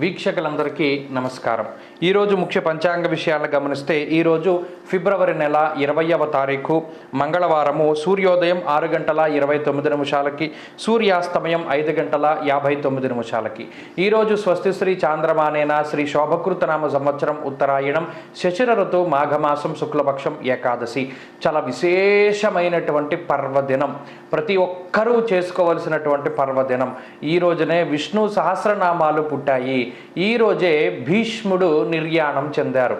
వీక్షకులందరికీ నమస్కారం. ఈరోజు ముఖ్య పంచాంగ విషయాలను గమనిస్తే ఈరోజు ఫిబ్రవరి నెల ఇరవయవ తారీఖు మంగళవారము సూర్యోదయం ఆరు గంటల ఇరవై తొమ్మిది నిమిషాలకి సూర్యాస్తమయం ఐదు గంటల యాభై తొమ్మిది నిమిషాలకి. ఈరోజు స్వస్తి శ్రీ చాంద్రమానేన శ్రీ శోభకృతనామ సంవత్సరం ఉత్తరాయణం శశిర ఋతు మాఘమాసం శుక్లపక్షం ఏకాదశి. చాలా విశేషమైనటువంటి పర్వదినం. ప్రతి ఒక్కరూ చేసుకోవలసినటువంటి పర్వదినం. ఈ రోజునే విష్ణు సహస్రనామాలు పుట్టాయి. ఈ రోజే భీష్ముడు నిర్యాణం చెందారు.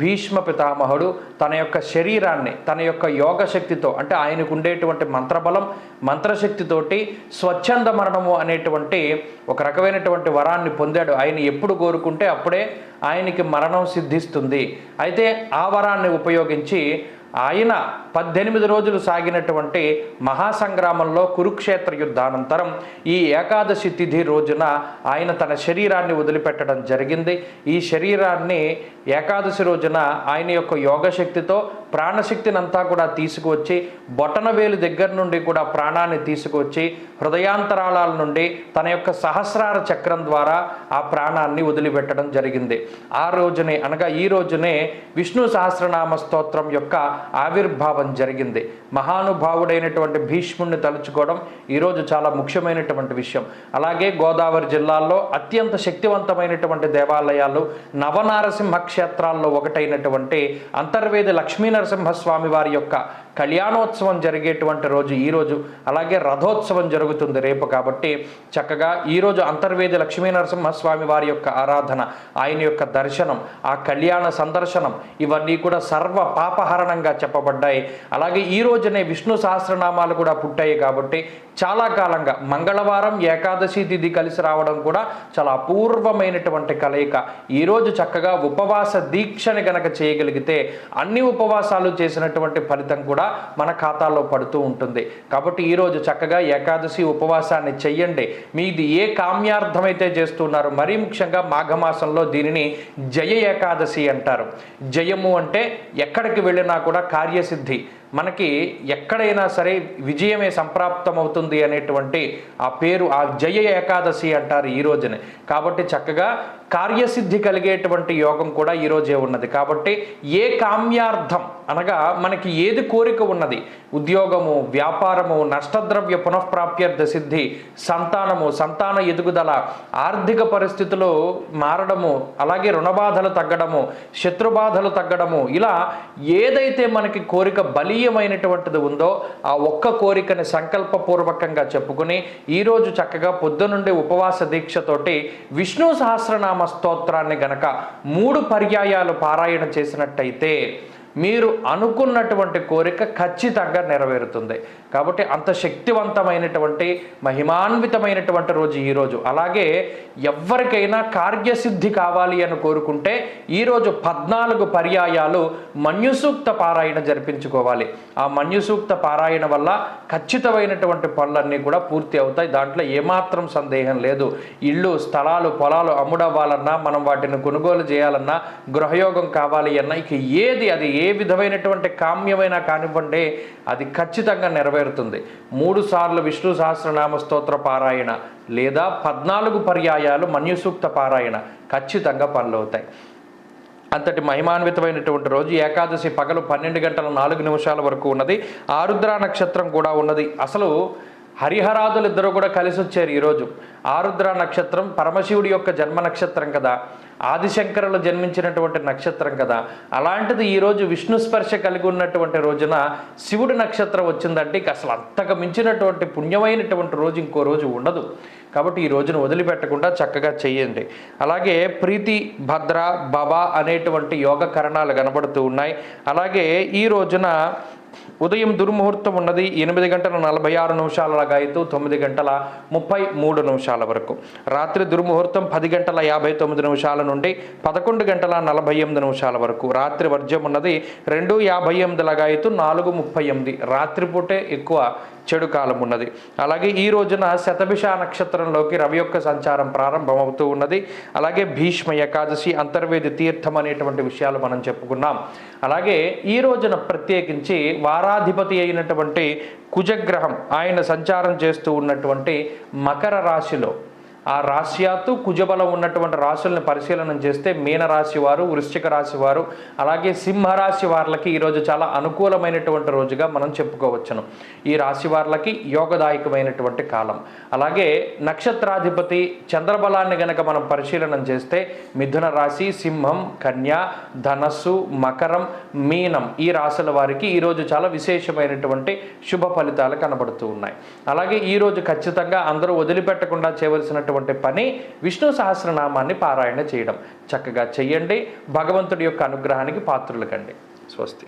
భీష్మ పితామహుడు తన యొక్క శరీరాన్ని తన యొక్క యోగ శక్తితో అంటే ఆయనకు ఉండేటువంటి మంత్రబలం మంత్రశక్తితోటి స్వచ్ఛంద మరణము అనేటువంటి ఒక రకమైనటువంటి వరాన్ని పొందాడు. ఆయన ఎప్పుడు కోరుకుంటే అప్పుడే ఆయనకి మరణం సిద్ధిస్తుంది. అయితే ఆ వరాన్ని ఉపయోగించి ఆయన పద్దెనిమిది రోజులు సాగినటువంటి మహాసంగ్రామంలో కురుక్షేత్ర యుద్ధానంతరం ఈ ఏకాదశి తిథి రోజున ఆయన తన శరీరాన్ని వదిలిపెట్టడం జరిగింది. ఈ శరీరాన్ని ఏకాదశి రోజున ఆయన యొక్క యోగశక్తితో ప్రాణశక్తిని అంతా కూడా తీసుకువచ్చి బొటనవేలు దగ్గర నుండి కూడా ప్రాణాన్ని తీసుకువచ్చి హృదయాంతరాళాల నుండి తన యొక్క సహస్రార చక్రం ద్వారా ఆ ప్రాణాన్ని వదిలిపెట్టడం జరిగింది. ఆ రోజునే అనగా ఈ రోజునే విష్ణు సహస్రనామ స్తోత్రం యొక్క ఆవిర్భావం జరిగింది. మహానుభావుడైనటువంటి భీష్ముడిని తలుచుకోవడం ఈరోజు చాలా ముఖ్యమైనటువంటి విషయం. అలాగే గోదావరి జిల్లాల్లో అత్యంత శక్తివంతమైనటువంటి దేవాలయాలు నవనారసింహ క్షేత్రాల్లో ఒకటైనటువంటి అంతర్వేది లక్ష్మీ నరసింహస్వామి వారి యొక్క కళ్యాణోత్సవం జరిగేటువంటి రోజు ఈరోజు అలాగే రథోత్సవం జరుగుతుంది రేపు కాబట్టి చక్కగా ఈరోజు అంతర్వేది లక్ష్మీ నరసింహస్వామి వారి యొక్క ఆరాధన ఆయన యొక్క దర్శనం ఆ కళ్యాణ సందర్శనం ఇవన్నీ కూడా సర్వ పాపహరణంగా చెప్పబడ్డాయి. అలాగే ఈ రోజునే విష్ణు సహస్రనామాలు కూడా పుట్టాయి కాబట్టి చాలా కాలంగా మంగళవారం ఏకాదశి తిథి కలిసి రావడం కూడా చాలా అపూర్వమైనటువంటి కలయిక. ఈరోజు చక్కగా ఉపవాస దీక్షని గనక చేయగలిగితే అన్ని ఉపవాసాలు చేసినటువంటి ఫలితం కూడా మన ఖాతాలో పడుతూ ఉంటుంది. కాబట్టి ఈరోజు చక్కగా ఏకాదశి ఉపవాసాన్ని చెయ్యండి. మీది ఏ కామ్యార్థమైతే చేస్తున్నారు మరీ ముఖ్యంగా మాఘమాసంలో దీనిని జయ ఏకాదశి అంటారు. జయము అంటే ఎక్కడికి వెళ్ళినా కూడా కార్యసిద్ధి. మనకి ఎక్కడైనా సరే విజయమే సంప్రాప్తమవుతుంది అనేటువంటి ఆ పేరు ఆ జయ ఏకాదశి అంటారు ఈ రోజునే. కాబట్టి చక్కగా కార్యసిద్ధి కలిగేటువంటి యోగం కూడా ఈరోజే ఉన్నది. కాబట్టి ఏ కామ్యార్థం అనగా మనకి ఏది కోరిక ఉన్నది? ఉద్యోగము వ్యాపారము నష్టద్రవ్య పునఃప్రాప్యర్థ సిద్ధి సంతానము సంతాన ఎదుగుదల ఆర్థిక పరిస్థితులు మారడము అలాగే రుణబాధలు తగ్గడము శత్రుబాధలు తగ్గడము ఇలా ఏదైతే మనకి కోరిక బలీయమైనటువంటిది ఉందో ఆ ఒక్క కోరికని సంకల్పపూర్వకంగా చెప్పుకుని ఈరోజు చక్కగా పొద్దునుండి ఉపవాస దీక్షతోటి విష్ణు సహస్రనామ స్తోత్రాన్ని గనక మూడు పర్యాయాలు పారాయణ చేసినట్టయితే మీరు అనుకున్నటువంటి కోరిక ఖచ్చితంగా నెరవేరుతుంది. కాబట్టి అంత శక్తివంతమైనటువంటి మహిమాన్వితమైనటువంటి రోజు ఈరోజు అలాగే ఎవరికైనా కార్యసిద్ధి కావాలి అని కోరుకుంటే ఈరోజు పద్నాలుగు పర్యాయాలు మన్యుసూక్త పారాయణ జరిపించుకోవాలి. ఆ మన్యుసూక్త పారాయణ వల్ల ఖచ్చితమైనటువంటి పనులన్నీ కూడా పూర్తి అవుతాయి. దాంట్లో ఏమాత్రం సందేహం లేదు. ఇళ్ళు స్థలాలు పొలాలు అమ్ముడవ్వాలన్నా మనం వాటిని కొనుగోలు చేయాలన్నా గృహయోగం కావాలి అన్నా ఇక ఏది అది ఏ ఏ విధమైనటువంటి కామ్యమైనా కానివ్వండి అది ఖచ్చితంగా నెరవేరుతుంది. మూడు సార్లు విష్ణు సహస్రనామ స్తోత్ర పారాయణ లేదా పద్నాలుగు పర్యాయాలు మన్యుసూక్త పారాయణ ఖచ్చితంగా పనులు అవుతాయి. అంతటి మహిమాన్వితమైనటువంటి రోజు ఏకాదశి పగలు పన్నెండు గంటల నాలుగు నిమిషాల వరకు ఉన్నది. ఆరుద్ర నక్షత్రం కూడా ఉన్నది. అసలు హరిహరాదులు ఇద్దరు కూడా కలిసి వచ్చారు ఈరోజు. ఆరుద్ర నక్షత్రం పరమశివుడి యొక్క జన్మ నక్షత్రం కదా. ఆదిశంకరులు జన్మించినటువంటి నక్షత్రం కదా. అలాంటిది ఈరోజు విష్ణు స్పర్శ కలిగి ఉన్నటువంటి రోజున శివుడి నక్షత్రం వచ్చిందంటే ఇక అసలు అంతకు మించినటువంటి పుణ్యమైనటువంటి రోజు ఇంకో రోజు ఉండదు. కాబట్టి ఈ రోజును వదిలిపెట్టకుండా చక్కగా చేయండి. అలాగే ప్రీతి భద్ర బబా అనేటువంటి యోగ కరణాలు కనబడుతూ ఉన్నాయి. అలాగే ఈ రోజున ఉదయం దుర్ముహూర్తం ఉన్నది ఎనిమిది గంటల నలభై ఆరు నిమిషాల గాయతూ తొమ్మిది గంటల ముప్పై మూడు నిమిషాల వరకు. రాత్రి దుర్ముహూర్తం పది గంటల యాభై తొమ్మిది నిమిషాల నుండి పదకొండు గంటల నలభై ఎనిమిది నిమిషాల వరకు. రాత్రి వర్జ్యం ఉన్నది రెండు యాభై ఎనిమిది లగాయతూ నాలుగు ముప్పై ఎనిమిది. రాత్రిపూటే ఎక్కువ చెడు కాలం ఉన్నది. అలాగే ఈ రోజున శతభిష నక్షత్రంలోకి రవి యొక్క సంచారం ప్రారంభమవుతూ ఉన్నది. అలాగే భీష్మ ఏకాదశి అంతర్వేది తీర్థం అనేటువంటి విషయాలు మనం చెప్పుకున్నాం. అలాగే ఈ రోజున ప్రత్యేకించి వారాధిపతి అయినటువంటి కుజగ్రహం ఆయన సంచారం చేస్తూ ఉన్నటువంటి మకర రాశిలో ఆ రాశ్యాత్తు కుజబలం ఉన్నటువంటి రాశులను పరిశీలన చేస్తే మీనరాశి వారు వృశ్చిక రాశి వారు అలాగే సింహరాశి వార్లకి ఈరోజు చాలా అనుకూలమైనటువంటి రోజుగా మనం చెప్పుకోవచ్చును. ఈ రాశి వార్లకి యోగదాయకమైనటువంటి కాలం. అలాగే నక్షత్రాధిపతి చంద్రబలాన్ని గనక మనం పరిశీలన చేస్తే మిథున రాశి సింహం కన్య ధనస్సు మకరం మీనం ఈ రాశుల వారికి ఈరోజు చాలా విశేషమైనటువంటి శుభ ఫలితాలు కనబడుతూ ఉన్నాయి. అలాగే ఈరోజు ఖచ్చితంగా అందరూ వదిలిపెట్టకుండా చేయవలసినటువంటి పని విష్ణు సహస్రనామాన్ని పారాయణ చేయడం. చక్కగా చెయ్యండి. భగవంతుడి యొక్క అనుగ్రహానికి పాత్రులు కండి. స్వస్తి.